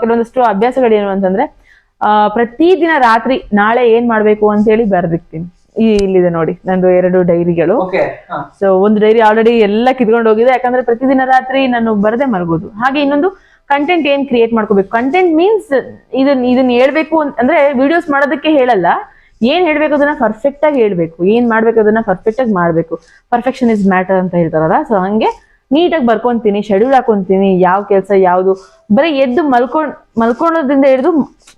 ಕೆಲವೊಂದಷ್ಟು ಅಭ್ಯಾಸಗಳು ಏನು ಅಂತಂದ್ರೆ ಆ, ಪ್ರತಿದಿನ ರಾತ್ರಿ ನಾಳೆ ಏನ್ ಮಾಡ್ಬೇಕು ಅಂತ ಹೇಳಿ ಬರ್ದಿಕ್ತೀನಿ. ಈ ಇಲ್ಲಿದೆ ನೋಡಿ ನಂದು ಎರಡು ಡೈರಿಗಳು. ಸೊ ಒಂದು ಡೈರಿ ಆಲ್ರೆಡಿ ಎಲ್ಲ ಕಿತ್ಕೊಂಡು ಹೋಗಿದೆ. ಯಾಕಂದ್ರೆ ಪ್ರತಿದಿನ ರಾತ್ರಿ ನಾನು ಬರದೆ ಮಲಗೋದು. ಹಾಗೆ ಇನ್ನೊಂದು ಕಂಟೆಂಟ್ ಏನ್ ಕ್ರಿಯೇಟ್ ಮಾಡ್ಕೋಬೇಕು? ಕಂಟೆಂಟ್ ಮೀನ್ಸ್ ಇದನ್ನ ಇದನ್ನ ಹೇಳ್ಬೇಕು ಅಂತ- ಅಂದ್ರೆ ವಿಡಿಯೋಸ್ ಮಾಡೋದಕ್ಕೆ ಹೇಳಲ್ಲ. ಏನ್ ಹೇಳ್ಬೇಕು ಅದನ್ನ ಪರ್ಫೆಕ್ಟ್ ಆಗಿ ಹೇಳ್ಬೇಕು. ಏನ್ ಮಾಡ್ಬೇಕು ಅದನ್ನ ಪರ್ಫೆಕ್ಟ್ ಆಗಿ ಮಾಡ್ಬೇಕು. ಪರ್ಫೆಕ್ಷನ್ ಇಸ್ ಮ್ಯಾಟರ್ ಅಂತ ಹೇಳ್ತಾರಲ್ಲ ಸೊ ಹಂಗೆ ನೀಟಾಗಿ ಬರ್ಕೊಂತೀನಿ ಶೆಡ್ಯೂಲ್ ಹಾಕೊಂತೀನಿ ಯಾವ ಕೆಲಸ ಯಾವುದು. ಬರೀ ಎದ್ದು ಮಲ್ಕೊಂಡ್ ಮಲ್ಕೊಳೋದ್ರಿಂದ ಹಿಡಿದು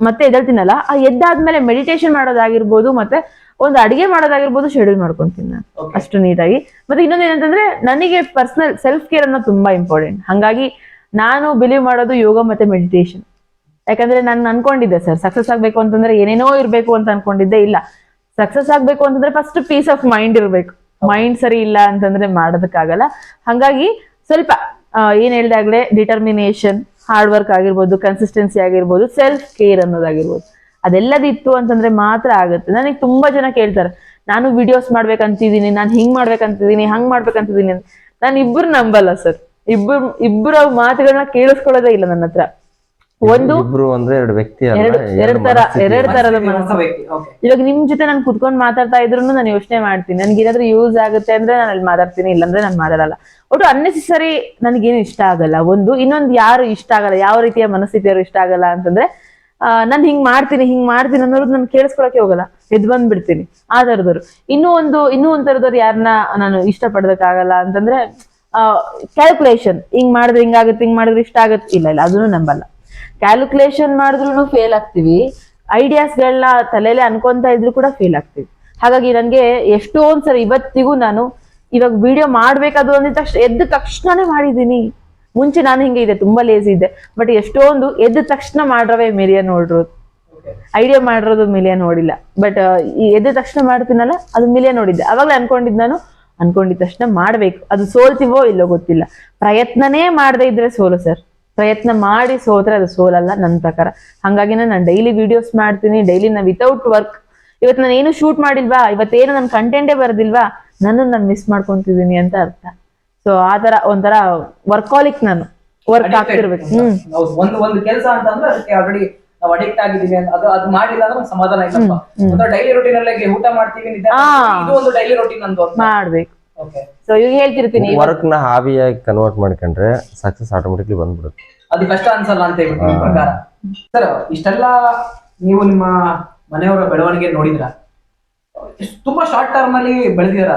ಮತ್ತೆ ಎದ್ದೇಳ್ತೀನಲ್ಲ ಆ ಎದ್ದಾದ್ಮೇಲೆ ಮೆಡಿಟೇಷನ್ ಮಾಡೋದಾಗಿರ್ಬೋದು ಮತ್ತೆ ಒಂದು ಅಡಿಗೆ ಮಾಡೋದಾಗಿರ್ಬೋದು ಶೆಡ್ಯೂಲ್ ಮಾಡ್ಕೊಂತೀನಿ ನಾನು. ಅಷ್ಟು ನೀಟಾಗಿ. ಮತ್ತೆ ಇನ್ನೊಂದು ಏನಂತಂದ್ರೆ ನನಗೆ ಪರ್ಸನಲ್ ಸೆಲ್ಫ್ ಕೇರ್ ಅನ್ನೋದು ತುಂಬಾ ಇಂಪಾರ್ಟೆಂಟ್ ಹಾಗಾಗಿ ನಾನು ಬಿಲೀವ್ ಮಾಡೋದು ಯೋಗ ಮತ್ತೆ ಮೆಡಿಟೇಷನ್ ಯಾಕಂದ್ರೆ ನಾನು ಅನ್ಕೊಂಡಿದ್ದೆ ಸರ್ ಸಕ್ಸಸ್ ಆಗ್ಬೇಕು ಅಂತಂದ್ರೆ ಏನೇನೋ ಇರಬೇಕು ಅಂತ ಅನ್ಕೊಂಡಿದ್ದೆ ಇಲ್ಲ. ಸಕ್ಸಸ್ ಆಗ್ಬೇಕು ಅಂತಂದ್ರೆ ಫಸ್ಟ್ ಪೀಸ್ ಆಫ್ ಮೈಂಡ್ ಇರ್ಬೇಕು. ಮೈಂಡ್ ಸರಿ ಇಲ್ಲ ಅಂತಂದ್ರೆ ಮಾಡೋದಕ್ಕಾಗಲ್ಲ. ಹಾಗಾಗಿ ಸ್ವಲ್ಪ ಏನ್ ಹೇಳ್ದಾಗ್ಲೆ ಡಿಟರ್ಮಿನೇಷನ್ ಹಾರ್ಡ್ ವರ್ಕ್ ಆಗಿರ್ಬೋದು ಕನ್ಸಿಸ್ಟೆನ್ಸಿ ಆಗಿರ್ಬೋದು ಸೆಲ್ಫ್ ಕೇರ್ ಅನ್ನೋದಾಗಿರ್ಬೋದು. ಅದೆಲ್ಲದಿತ್ತು ಅಂತಂದ್ರೆ ಮಾತ್ರ ಆಗುತ್ತೆ. ನನಗೆ ತುಂಬಾ ಜನ ಕೇಳ್ತಾರೆ, ನಾನು ವಿಡಿಯೋಸ್ ಮಾಡ್ಬೇಕಂತಿದ್ದೀನಿ, ನಾನು ಹಿಂಗ್ ಮಾಡ್ಬೇಕಂತಿದ್ದೀನಿ, ಹಂಗ್ ಮಾಡ್ಬೇಕಂತಿದ್ದೀನಿ ನಾನು ಇಬ್ಬರು ನಂಬಲ್ಲ ಸರ್. ಇಬ್ಬರು, ಇಬ್ಬರ ಮಾತುಗಳನ್ನ ಕೇಳಿಸ್ಕೊಳ್ಳೋದೇ ಇಲ್ಲ ನನ್ನ ಹತ್ರ. ಒಂದು ಇಬ್ರು ಅಂದ್ರೆ ಎರಡು ವ್ಯಕ್ತಿ ಅಲ್ಲ ಎರಡು ಎರಡು ತರ ಎರಡು ತರದ ಮನಸ್ಸು ವ್ಯಕ್ತಿ ಓಕೆ ಇವಾಗ ನಿಮ್ ಜೊತೆ ನಾನು ಕುತ್ಕೊಂಡ್ ಮಾತಾಡ್ತಾ ಇದ್ರು ನಾನು ಯೋಚನೆ ಮಾಡ್ತೀನಿ. ನನ್ಗೆ ಏನಾದ್ರೂ ಯೂಸ್ ಆಗುತ್ತೆ ಅಂದ್ರೆ ನಾನು ಅಲ್ಲಿ ಮಾತಾಡ್ತೀನಿ ಇಲ್ಲಾಂದ್ರೆ ನಾನು ಮಾತಾಡಲ್ಲ. ಒಟ್ಟು ಅನ್ನೆಸೆಸರಿ ನನ್ಗೇನು ಇಷ್ಟ ಆಗಲ್ಲ. ಒಂದು ಇನ್ನೊಂದು ಯಾರು ಇಷ್ಟ ಆಗಲ್ಲ ಯಾವ ರೀತಿಯ ಮನಸ್ಥಿತಿಯವರು ಇಷ್ಟ ಆಗಲ್ಲ ಅಂತಂದ್ರೆ ಆ, ನಾನ್ ಹಿಂಗ್ ಮಾಡ್ತೀನಿ ಹಿಂಗ್ ಮಾಡ್ತೀನಿ ಅನ್ನೋದು ನಾನು ಕೇಳಿಸ್ಕೊಳಕ್ಕೆ ಹೋಗಲ್ಲ. ಎದ್ ಬಂದ್ಬಿಡ್ತೀನಿ ಆ ತರದವ್ರು. ಇನ್ನೂ ಒಂದು ಇನ್ನೂ ಒಂದ್ ತರದವ್ರು ಯಾರನ್ನ ನಾನು ಇಷ್ಟ ಪಡ್ಬೇಕಾಗಲ್ಲ ಅಂತಂದ್ರೆ ಕ್ಯಾಲ್ಕುಲೇಷನ್ ಹಿಂಗ್ ಮಾಡಿದ್ರೆ ಹಿಂಗಾಗುತ್ತೆ ಹಿಂಗ್ ಮಾಡಿದ್ರೆ ಇಷ್ಟ ಆಗುತ್ತೆ. ಇಲ್ಲ ಇಲ್ಲ ಅದನ್ನು ನಂಬಲ್ಲ. ಕ್ಯಾಲ್ಕುಲೇಷನ್ ಮಾಡಿದ್ರು ಫೇಲ್ ಆಗ್ತೀವಿ. ಐಡಿಯಾಸ್ಗಳನ್ನ ತಲೆಯಲ್ಲಿ ಅನ್ಕೊಂತ ಇದ್ರು ಕೂಡ ಫೇಲ್ ಆಗ್ತೀವಿ. ಹಾಗಾಗಿ ನನಗೆ ಎಷ್ಟೊಂದ್ ಸರಿ ಇವತ್ತಿಗೂ ನಾನು ಇವಾಗ ವಿಡಿಯೋ ಮಾಡ್ಬೇಕಾದ್ರು ಅಂದಿದ ತಕ್ಷಣ ಎದ್ದ ತಕ್ಷಣನೇ ಮಾಡಿದ್ದೀನಿ. ಮುಂಚೆ ನಾನು ಹಿಂಗೆ ಇದೆ ತುಂಬಾ ಲೇಸಿ ಇದ್ದೆ. ಬಟ್ ಎಷ್ಟೊಂದು ಎದ್ದ ತಕ್ಷಣ ಮಾಡ್ರವೇ ಮಿಲಿಯನ್ ನೋಡ್ರು. ಐಡಿಯಾ ಮಾಡಿರೋದು ಮಿಲಿಯನ್ ನೋಡಿಲ್ಲ. ಬಟ್ ಈ ಎದ್ದ ತಕ್ಷಣ ಮಾಡ್ತೀನಲ್ಲ, ಅದು ಮಿಲಿಯನ್ ನೋಡಿದ್ದೆ. ಅವಾಗಲೇ ಅನ್ಕೊಂಡಿದ್ದು ನಾನು ಅನ್ಕೊಂಡಿದ್ದ ತಕ್ಷಣ ಮಾಡ್ಬೇಕು. ಅದು ಸೋಲ್ತೀವೋ ಇಲ್ಲೋ ಗೊತ್ತಿಲ್ಲ. ಪ್ರಯತ್ನನೇ ಮಾಡದೇ ಇದ್ರೆ ಸೋಲು ಸರ್. ಪ್ರಯತ್ನ ಮಾಡಿ ಸೋತ್ರೆ ಅದು ಸೋಲಲ್ಲ ನನ್ನ ಪ್ರಕಾರ. ಹಂಗಾಗಿ ನಾನು ಡೈಲಿ ವಿಡಿಯೋಸ್ ಮಾಡ್ತೀನಿ ಡೈಲಿ ನಾನು ವಿತೌಟ್ ವರ್ಕ್ ಇವತ್ತು ನಾನು ಏನು ಶೂಟ್ ಮಾಡಿಲ್ವಾ? ಇವತ್ತೇನು ನನ್ನ ಕಂಟೆಂಟೇ ಬರೋದಿಲ್ವಾ? ನನ್ನನ್ನು ನಾನು ಮಿಸ್ ಮಾಡ್ಕೊಂತಿದ್ದೀನಿ ಅಂತ ಅರ್ಥ. ಸೊ ಆ ತರ ಒಂಥರ ವರ್ಕಾಲಿಕ್ ನಾನು. ವರ್ಕ್ ಆಗ್ತಿರ್ಬೇಕು. ಹ್ಮ್. ಒಂದು ಒಂದು ಕೆಲಸ ಅಂತಂದ್ರೆ ಅದಕ್ಕೆ ಆಲ್ರೆಡಿ ನಾವು ಅಡಿಕ್ಟ್ ಆಗಿದ್ದೀವಿ ಅಂತ. ಅದು ಅದು ಮಾಡಿಲ್ಲ ಅಂದ್ರೆ ಸಮಾಧಾನ ಒಂಥರ ಡೈಲಿ ರೊಟೀನ್ ಅಲ್ಲಿ ಊಟ ಮಾಡ್ತೀವಿ ಇದು ಒಂದು ಡೈಲಿ ರೊಟೀನ್ ಅಂದು ಮಾಡ್ಬೇಕು. ಸೊ ಈಗ ಹೇಳ್ತಿರ್ತೀನಿ ವರ್ಕ್ನ ಹಾಬಿಯಾಗಿ ಕನ್ವರ್ಟ್ ಮಾಡ್ಕೊಂಡ್ರೆ ಸಕ್ಸಸ್ ಆಟೋಮೆಟಿಕ್ಲಿ ಬಂದ್ಬಿಡುತ್ತೆ. ಅದು ಕಷ್ಟ ಅನ್ಸಲ್ಲ ಅಂತ ಹೇಳ್ಬಿಟ್ಟು ನಿಮ್ ಪ್ರಕಾರ? ಸರ್ ಇಷ್ಟೆಲ್ಲ ನೀವು ನಿಮ್ಮ ಮನೆಯವರ ಬೆಳವಣಿಗೆ ನೋಡಿದ್ರ? ಎಷ್ಟ್- ತುಂಬಾ ಶಾರ್ಟ್ ಟರ್ಮ್ ಅಲ್ಲಿ ಬೆಳೆದಿದಾರ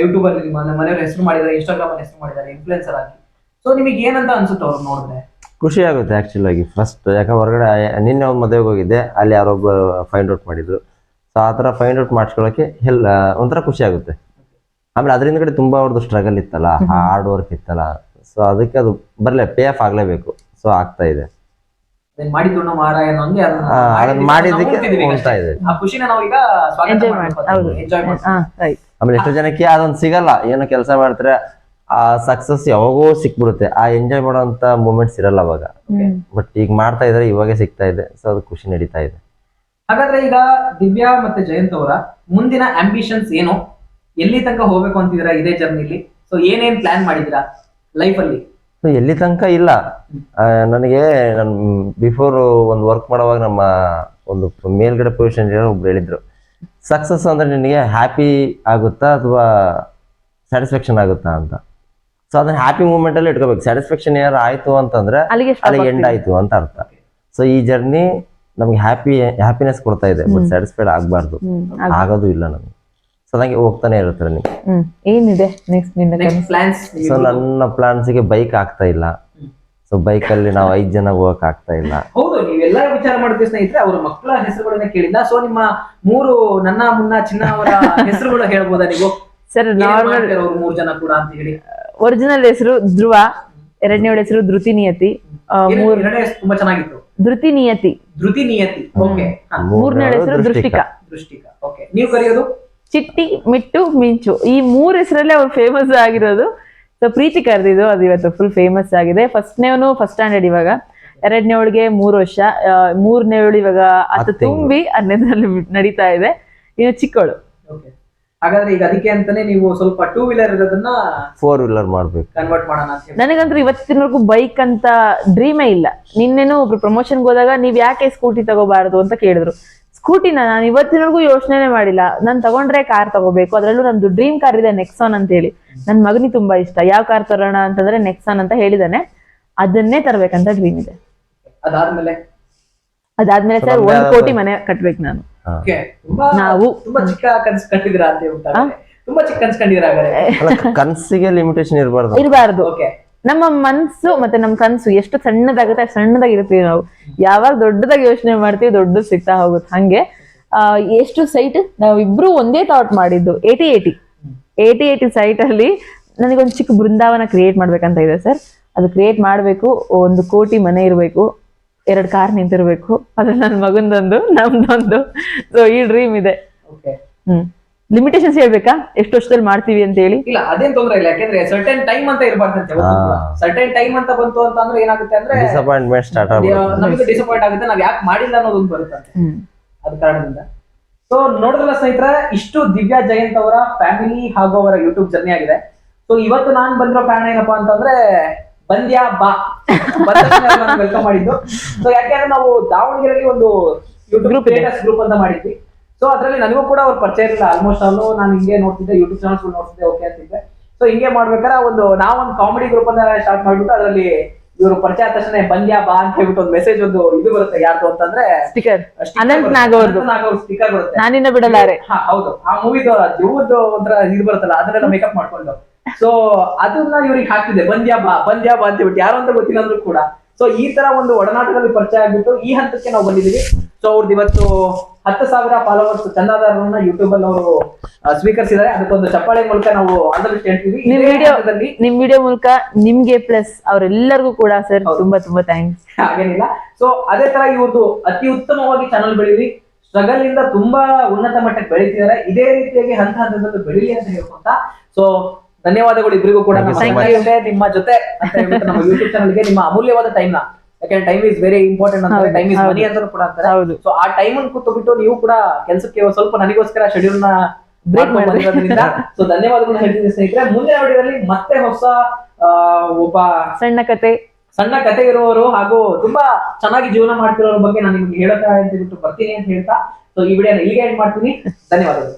ಯೂಟ್ಯೂಬ್ ಅಲ್ಲಿ ನಿಮ್ಮ ಮನೆಯವ್ರ ಹೆಸರು ಮಾಡಿದ್ದಾರೆ ಇನ್ಸ್ಟಾಗ್ರಾಮ್ ಅಲ್ಲಿ ಹೆಸರು ಮಾಡಿದ್ದಾರೆ ಇನ್ಫ್ಲುಯೆನ್ಸರ್ ಆಗಿ. ಸೊ ನಿಮಗೆ ಏನಂತ ಅನ್ಸುತ್ತೆ ಅವ್ರು ನೋಡಿದ್ರೆ? ಖುಷಿ ಆಗುತ್ತೆ ಆಕ್ಚುಲ್ ಆಗಿ. ಫಸ್ಟ್ ಯಾಕೆ ಹೊರಗಡೆ ನಿನ್ನೆ ಒಂದು ಮದುವೆಗೆ ಹೋಗಿದ್ದೆ ಅಲ್ಲಿ ಯಾರೊಬ್ಬ ಫೈಂಡ್ ಔಟ್ ಮಾಡಿದ್ರು. ಸೊ ಆ ಥರ ಫೈಂಡ್ ಔಟ್ ಮಾಡಿಸ್ಕೊಳ್ಳೋಕೆ ಎಲ್ಲ ಒಂಥರ ಖುಷಿ ಆಗುತ್ತೆ. ಆಮೇಲೆ ಅದರಿಂದ ಕಡೆ ತುಂಬಾ ಅವ್ರದ್ದು ಸ್ಟ್ರಗಲ್ ಇತ್ತಲ್ಲ ಹಾರ್ಡ್ ವರ್ಕ್ ಇತ್ತಲ್ಲ. ಸೊ ಅದಕ್ಕೆ ಅದು ಬರಲೇ ಪೇ ಆಫ್ ಆಗಲೇಬೇಕು. ಸೊ ಆಗ್ತಾ ಇದೆ. ಮಾಡಿದ್ದಕ್ಕೆ. ಇದೆ. ಆಮೇಲೆ ಎಷ್ಟೋ ಜನಕ್ಕೆ ಅದೊಂದು ಸಿಗಲ್ಲ. ಏನೋ ಕೆಲಸ ಮಾಡ್ತಾರೆ ಆ ಸಕ್ಸಸ್ ಯಾವಾಗೋ ಸಿಕ್ಬಿಡುತ್ತೆ. ಆ ಎಂಜಾಯ್ ಮಾಡೋಂತ ಮೂಮೆಂಟ್ಸ್ ಇರಲ್ಲ ಅವಾಗ. ಬಟ್ ಈಗ ಮಾಡ್ತಾ ಇದ್ರೆ ಇವಾಗ ಸಿಗ್ತಾ ಇದೆ. ಸೊ ಅದು ಖುಷಿ ನಡೀತಾ ಇದೆ. ಹಾಗಾದ್ರೆ ಈಗ ದಿವ್ಯಾ ಮತ್ತೆ ಜಯಂತ್ ಅವರ ಮುಂದಿನ ಆಂಬಿಷನ್ಸ್ ಏನು? ಎಲ್ಲಿ ತನಕ ಹೋಗ್ಬೇಕು ಅಂತಿದ್ದೀರಾ ಇದೇ ಜರ್ನಿಲಿ ಸೊ ಏನೇನ್ ಪ್ಲಾನ್ ಮಾಡಿದಿರಾ ಲೈಫ್ ಅಲ್ಲಿ ಸೊ ಎಲ್ಲಿ ತನಕ ಇಲ್ಲ. ಆ, ನನಗೆ ನಾನು ಬಿಫೋರ್ ಒಂದು ವರ್ಕ್ ಮಾಡುವಾಗ ನಮ್ಮ ಒಂದು ಮೇಲ್ಗಡೆ ಪೊಸಿಷನ್ ಒಬ್ರು ಹೇಳಿದ್ರು. ಸಕ್ಸಸ್ ಅಂದ್ರೆ ನಿನಗೆ ಹ್ಯಾಪಿ ಆಗುತ್ತಾ ಅಥವಾ ಸ್ಯಾಟಿಸ್ಫ್ಯಾಕ್ಷನ್ ಆಗುತ್ತಾ ಅಂತ? ಸೊ ಅದನ್ನ ಹ್ಯಾಪಿ ಮೂಮೆಂಟ್ ಅಲ್ಲಿ ಇಟ್ಕೋಬೇಕು. ಸ್ಯಾಟಿಸ್ಫ್ಯಾಕ್ಷನ್ ಏನಾರು ಆಯ್ತು ಅಂತಂದ್ರೆ ಅಲ್ಲಿಗೆ stop ಅಲ್ಲಿಗೆ ಎಂಡ್ ಆಗ್ತೀವಿ. ಆಯ್ತು ಅಂತ ಅರ್ಥ. ಸೊ ಈ ಜರ್ನಿ ನಮ್ಗೆ ಹ್ಯಾಪಿ ಹ್ಯಾಪಿನೆಸ್ ಕೊಡ್ತಾ ಇದೆ ಬಟ್ ಸ್ಯಾಟಿಸ್ಫೈಡ್ ಆಗ್ಬಾರ್ದು. ಹ್ಮ್ ಆಗ್- ಆಗೋದು ಇಲ್ಲ ನಮಗೆ. ಸೊ ಅದಂಗೆ ಹೋಗ್ತಾನೆ ಇರುತ್ತೆ ಹ್ಮ್. ಏನಿದೆ ನೆಕ್ಸ್ಟ್ ನಿನ್ನ ಪ್ಲಾನ್ಸ್ ಸೊ ನನ್ನ ಪ್ಲಾನ್ಸ್ಗೆ ಬೈಕ್ ಆಗ್ತಾ ಇಲ್ಲ. ಸೊ ಬೈಕಲ್ಲಿ ನಾವು ಐದು ಜನ ಹೋಗಕ್ ಆಗ್ತಾ ಇಲ್ಲ. ಹೌದು ನೀವೆಲ್ಲ ವಿಚಾರ ಮಾಡಿದ್ರೆ ಸ್ನೇಹಿತರೆ ಅವ್ರ ಮಕ್ಕಳ ಹೆಸರುಗಳನ್ನ ಕೇಳಿಲ್ಲ. ಸೊ ನಿಮ್ಮ ಮೂರು ನನ್ನ ಮುನ್ನ ಚಿನ್ನ ಅವರ ಹೆಸರುಗಳು ಹೇಳ್ಬೋದಾ ನೀವು? ಸರ್ ನಾರ್ಮಲ್ ಅವ್ರು ಮೂರ್ ಜನ ಕೂಡ ಅಂತ ಹೇಳಿ? ಒರಿಜಿನಲ್ ಹೆಸರು ಧ್ರುವ ಎರಡನೇ ಹೆಸರು ಧೃತಿ ನಿಯತಿ. ಆ, ಮೂರ್ ಎರಡನೇ ಹೆಸ್ರು ತುಂಬಾ ಚೆನ್ನಾಗಿತ್ತು. ಧೃತಿ ನಿಯತಿ. ಧೃತಿ ನಿಯತಿ. ಓಕೆ ಮೂರನೇ ಹೆಸರು ದೃಷ್ಟಿಕಾ. ದೃಷ್ಟಿಕ. ಓಕೆ ನೀವು ಕರೆಯೋದು? ಚಿಟ್ಟಿ ಮಿಟ್ಟು ಮಿಂಚು. ಈ ಮೂರು ಹೆಸರಲ್ಲೇ ಅವ್ರು ಫೇಮಸ್ ಆಗಿರೋದು. ಸೊ ಪ್ರೀತಿ ಕರೆದಿದ್ದು ಅದು ಇವತ್ತು ಫುಲ್ ಫೇಮಸ್ ಆಗಿದೆ. ಫಸ್ಟ್ನೇವನು ಫಸ್ಟ್ ಸ್ಟ್ಯಾಂಡರ್ಡ್ ಇವಾಗ. ಎರಡನೇವಳಿಗೆ ಮೂರು ವರ್ಷ. ಮೂರನೇ ಮೂರನೇವಳು ಇವಾಗ ಹತ್ತು ತುಂಬಿ ಹನ್ನೆರಡರಲ್ಲಿ ನಡೀತಾ ಇದೆ. ಇನ್ನು ಚಿಕ್ಕವಳು. ಓಕೆ ಹಾಗಾದ್ರೆ ಈಗ ಅದಕ್ಕೆ ಅಂತಾನೆ ನೀವು ಸ್ವಲ್ಪ ಟೂ ವೀಲರ್ ಇರೋದನ್ನ ಫೋರ್ ವೀಲರ್ ಮಾಡ್ಬೇಕು. ಕನ್ವರ್ಟ್ ಮಾಡೋಣ ನನಗಂತೂ ಇವತ್ತಿನವರೆಗೂ ಬೈಕ್ ಅಂತ ಡ್ರೀಮೇ ಇಲ್ಲ. ನಿನ್ನೆನೂ ಒಬ್ರು ಪ್ರಮೋಷನ್ಗೆ ಹೋದಾಗ ನೀವ್ ಯಾಕೆ ಸ್ಕೂಟಿ ತಗೋಬಾರ್ದು ಅಂತ ಕೇಳಿದ್ರು. ಸ್ಕೂಟಿನ ನಾನು ಇವತ್ತಿನವರೆಗೂ ಯೋಚನೆ ಮಾಡಿಲ್ಲ. ನಾನು ತಗೊಂಡ್ರೆ ಕಾರ್ ತಗೋಬೇಕು. ಅದರಲ್ಲೂ ನಂದು ಡ್ರೀಮ್ ಕಾರ್ ಇದೆ ನೆಕ್ಸಾನ್ ಅಂತ ಹೇಳಿ. ನನ್ನ ಮಗನಿಗೆ ತುಂಬಾ ಇಷ್ಟ. ಯಾವ ಕಾರ್ ತರೋಣ ಅಂತಂದ್ರೆ ನೆಕ್ಸಾನ್ ಅಂತ ಹೇಳಿದಾನೆ. ಅದನ್ನೇ ತರ್ಬೇಕಂತ ಡ್ರೀಮ್ ಇದೆ. ಅದಾದ್ಮೇಲೆ? ಅದಾದ್ಮೇಲೆ ಸರ್ ಒಂದ್ ಕೋಟಿ ಮನೆ ಕಟ್ಬೇಕು ನಾನು. ಓಕೆ. ತುಂಬಾ ನಾವು- ತುಂಬಾ ಚಿಕ್ಕ ಕನ್ಸ್ ಕಂಡಿದ್ದೀರಾ ಅಂತ ಹೇಳ್ಬಿಟ್ಟು ತುಂಬಾ ಚಿಕ್ಕ ಕನ್ಸ್ ಕಂಡಿದ್ದೀರಾ ಹಾಗಾದ್ರೆ? ಕನ್ಸಿಗೆ ಲಿಮಿಟೇಷನ್ ಇರಬಾರ್ದು. ಇರಬಾರ್ದು. ಓಕೆ. ನಮ್ಮ ಮನ್ಸು ಮತ್ತೆ ನಮ್ ಕನ್ಸು ಎಷ್ಟು ಸಣ್ಣದಾಗುತ್ತೆ ಅಷ್ಟು ಸಣ್ಣದಾಗಿರ್ತೀವಿ ನಾವು. ಯಾವಾಗ ದೊಡ್ಡದಾಗಿ ಯೋಚನೆ ಮಾಡ್ತೀವಿ ದೊಡ್ಡದು ಸಿಗ್ತಾ ಹೋಗುತ್ತೆ. ಹಂಗೆ ಎಷ್ಟು ಸೈಟ್ ನಾವಿಬ್ರು ಒಂದೇ ಥಾಟ್ ಮಾಡಿದ್ದು. Eighty eighty eighty eighty site ಅಲ್ಲಿ ನನಗೊಂದು ಚಿಕ್ಕ ಬೃಂದಾವನ ಕ್ರಿಯೇಟ್ ಮಾಡ್ಬೇಕಂತ ಇದೆ ಸರ್. ಅದು ಕ್ರಿಯೇಟ್ ಮಾಡಬೇಕು ಒಂದು ಕೋಟಿ ಮನೆ ಇರಬೇಕು ಎರಡು ಕಾರ್ ನಿಂತಿರ್ಬೇಕು. ಅದ್ರ ನನ್ನ ಮಗಂದೊಂದು ನಮ್ದೊಂದು. ಸೊ ಈ ಡ್ರೀಮ್ ಇದೆ. ಹ್ಮ್. ಲಿಮಿಟೇಷನ್ಸ್ ಹೇಳ್ಬೇಕಾ? ಎಷ್ಟು ವರ್ಷದಲ್ಲಿ ಮಾಡ್ತೀವಿ ಅಂತ ಹೇಳಿ? ಇಲ್ಲ ಅದೇನ್ ತೊಂದ್ರೆ ಇಲ್ಲ. ಯಾಕಂದ್ರೆ ಸರ್ಟನ್ ಟೈಮ್ ಅಂತ ಇರಬಾರ್ದಂತೆ. ಸರ್ಟನ್ ಟೈಮ್ ಅಂತ ಬಂತು ಅಂತ ಅಂದ್ರೆ ಏನಾಗುತ್ತೆ ಅಂದ್ರೆ ಡಿಸಪಾಯಿಂಟ್ಮೆಂಟ್ ಸ್ಟಾರ್ಟ್ ಆಗುತ್ತೆ ನಮಗೆ ಡಿಸಪಾಯಿಂಟ್ ಆಗುತ್ತೆ. ನಾವು ಯಾಕೆ ಮಾಡಿಲ್ಲ ಅನ್ನೋದೊಂದು ಬರುತ್ತಂತೆ ಅದ ಕಾರಣದಿಂದ. ಸೊ ನೋಡಿದ್ರಲ್ಲ ಸ್ನೇಹಿತರೆ ಇಷ್ಟು ದಿವ್ಯಾ ಜಯಂತ್ ಅವರ ಫ್ಯಾಮಿಲಿ ಹಾಗೂ ಅವರ ಯೂಟ್ಯೂಬ್ ಜರ್ನಿ ಆಗಿದೆ. ಸೊ ಇವತ್ತು ನಾನ್ ಬಂದಿರೋ ಕಾರಣ ಏನಪ್ಪಾ ಅಂತಂದ್ರೆ ಬಂದ್ಯಾ ಬಾ. ವೆಲ್ಕಮ್ ಮಾಡಿದ್ದು. ಸೊ ಯಾಕೆಂದ್ರೆ ನಾವು ದಾವಣಗೆರೆಯಲ್ಲಿ ಒಂದು ಯೂಟ್ಯೂಬ್ ಗ್ರೂಪ್ ಅಂತ ಮಾಡಿದ್ವಿ. ಸೊ ಅದ್ರಲ್ಲಿ ನನಗೂ ಕೂಡ ಅವ್ರ ಪರಿಚಯ ಇರಲಿಲ್ಲ. ಆಲ್ಮೋಸ್ಟ್ ಅಲ್ಲೂ ನಾನು ಹಿಂಗೆ ನೋಡ್ತಿದ್ದೆ ಯೂಟ್ಯೂಬ್ ಚಾನಲ್ಸ್ ನೋಡ್ತಿದ್ದೆ ಓಕೆ ಅಂತಿದ್ದೆ. ಸೊ ಹಿಂಗೆ ಮಾಡ್ಬೇಕಾದ್ರೆ ಒಂದು ನಾವೊಂದು ಕಾಮಿಡಿ ಗ್ರೂಪ್ ಅಂತ ಸ್ಟಾರ್ಟ್ ಮಾಡ್ಬಿಟ್ಟು ಅದರಲ್ಲಿ ಇವರು ಪರಿಚಯ ಆದ ತಕ್ಷಣ ಬಂದ್ಯಾ ಬಾ ಅಂತ ಹೇಳ್ಬಿಟ್ಟು ಒಂದು ಮೆಸೇಜ್ ಒಂದು ಇದು ಬರುತ್ತೆ ಯಾರ್ದು ಅಂತಂದ್ರೆ ಸ್ಟಿಕರ್ ಅನಂತ್ ನಾಗ್ ಅವ್ರದ್ದು ಸ್ಟಿಕರ್ ಬರುತ್ತೆ. ನಾನಿನ್ನ ಬಿಡಲಾರೆ. ಹಾ ಹೌದು. ಆ ಮೂವಿದು ಜೀವದ್ದು ಒಂಥರ ಇದು ಬರುತ್ತಲ್ಲ ಅದನ್ನೆಲ್ಲ ಮೇಕಪ್ ಮಾಡ್ಕೊಂಡು. ಸೊ ಅದನ್ನ ಇವ್ರಿಗೆ ಹಾಕ್ತಿದೆ ಬಂದ್ಯಾ ಬಾ ಬಂದ್ಯಾ ಬಾ ಅಂತ ಹೇಳ್ಬಿಟ್ಟು ಯಾರು ಅಂತ ಗೊತ್ತಿಲ್ಲ ಅಂದ್ರೂ ಕೂಡ. ಸೊ ಈ ತರ ಒಂದು ಒಡನಾಟದಲ್ಲಿ ಪರಿಚಯ ಆಗ್ಬಿಟ್ಟು ಈ ಹಂತಕ್ಕೆ ನಾವು ಬಂದಿದ್ದೀವಿ. ಸೊ ಅವ್ರದ್ದು ಇವತ್ತು ಹತ್ತು ಸಾವಿರ ಫಾಲೋವರ್ಸ್ ಚಂದಾದಾರರನ್ನ ಯೂಟ್ಯೂಬ್ ಅಲ್ಲಿ ಅವರು ಸ್ವೀಕರಿಸಿದ್ದಾರೆ. ಅದಕ್ಕೊಂದು ಚಪ್ಪಾಳೆ ಮೂಲಕ ನಾವು ಆದಷ್ಟು ಹೇಳ್ತೀವಿ. ನಿಮ್ ವಿಡಿಯೋ ಹಂತದಲ್ಲಿ ನಿಮ್ ವಿಡಿಯೋ ಮೂಲಕ ನಿಮ್ಗೆ ಪ್ಲಸ್ ಅವರೆಲ್ಲರಿಗೂ ಕೂಡ ಸರ್. ತುಂಬಾ ತುಂಬಾ ಥ್ಯಾಂಕ್ಸ್ ಹಾಗೇನಿಲ್ಲ. ಸೊ ಅದೇ ತರ ಇವ್ರದ್ದು ಅತಿ ಉತ್ತಮವಾಗಿ ಚಾನಲ್ ಬೆಳೀಲಿ ಸ್ಟ್ರಗಲ್ ಇಂದ ತುಂಬಾ ಉನ್ನತ ಮಟ್ಟಕ್ಕೆ ಬೆಳೀತಿದ್ದಾರೆ. ಇದೇ ರೀತಿಯಾಗಿ ಹಂತ ಹಂತದಲ್ಲಿ ಬೆಳೀಲಿ ಅಂತ ಹೇಳ್ಕೊಂತ ಸೊ ಧನ್ಯವಾದಗಳು ಇಬ್ಬರಿಗೂ ಕೂಡ ನಮ್ಮ. ಜೊತೆ ನಿಮ್ಮ ಜೊತೆ ಅಂತ ಹೇಳ್ಬಿಟ್ಟು ನಮ್ಮ ಯೂಟ್ಯೂಬ್ ಚಾನಲ್ಗೆ ನಿಮ್ಮ ಅಮೂಲ್ಯವಾದ ಟೈಮ್ನ. ಯಾಕಂದ್ರೆ ಟೈಮ್ ಇಸ್ ವೆರಿ ಇಂಪಾರ್ಟೆಂಟ್ ಅಂತಾರೆ ಟೈಮ್ ಇಸ್ ಮನಿ ಅಂತ ಕೂಡ ಅಂತಾರೆ. ಸೊ ಆ ಟೈಮ್ ಅನ್ನು ಕೂತ್ಬಿಟ್ಟು ನೀವು ಕೂಡ ಕೆಲಸಕ್ಕೆ ಸ್ವಲ್ಪ ನನಗೋಸ್ಕರ ಶೆಡ್ಯೂಲ್ನ ಬ್ರೇಕ್ ಮಾಡಿರೋದ್ರಿಂದ ಸೊ ಧನ್ಯವಾದಗಳು ಹೇಳ್ತೀನಿ ಸ್ನೇಹಿತರೆ. ಮುಂದೆ ವಿಡಿಯೋದಲ್ಲಿ ಮತ್ತೆ ಹೊಸ ಒಬ್ಬ ಸಣ್ಣ ಕತೆ. ಸಣ್ಣ ಕತೆ ಇರುವವರು ಹಾಗೂ ತುಂಬಾ ಚೆನ್ನಾಗಿ ಜೀವನ ಮಾಡ್ತಿರೋರ ಬಗ್ಗೆ ನಾನು ನಿಮ್ಗೆ ಹೇಳೋಕೆ ಅಂತ ಹೇಳ್ಬಿಟ್ಟು ಬರ್ತೀನಿ ಅಂತ ಹೇಳ್ತಾ. ಸೊ ಈ ವಿಡಿಯೋನ ಇಲ್ಲಿಗೆ ಎಂಡ್ ಮಾಡ್ತೀನಿ. ಧನ್ಯವಾದಗಳು.